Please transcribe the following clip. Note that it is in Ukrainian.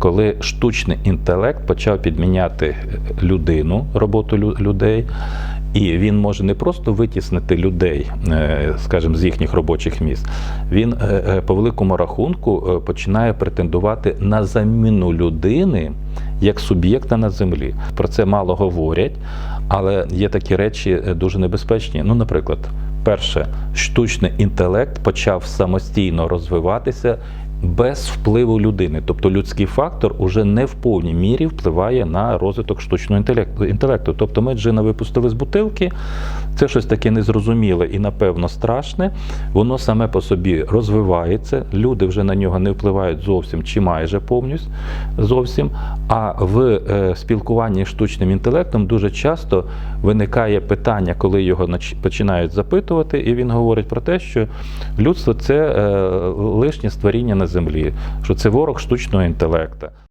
коли штучний інтелект почав підміняти е, людину, роботу людей. І він може не просто витіснити людей, е, скажімо, з їхніх робочих місць. Він е, по великому рахунку починає претендувати на заміну людини як суб'єкта на землі. Про це мало говорять, але є такі речі дуже небезпечні. Ну, наприклад, перше, штучний інтелект почав самостійно розвиватися. Без впливу людини, тобто людський фактор уже не в повній мірі впливає на розвиток штучного інтелекту. Тобто ми джина випустили з бутилки, це щось таке незрозуміле і, напевно, страшне. Воно саме по собі розвивається, люди вже на нього не впливають зовсім чи майже повністю зовсім. А в е, спілкуванні з штучним інтелектом дуже часто виникає питання, коли його починають запитувати, і він говорить про те, що людство це е, лишнє створіння на землі, що це ворог штучного інтелекту.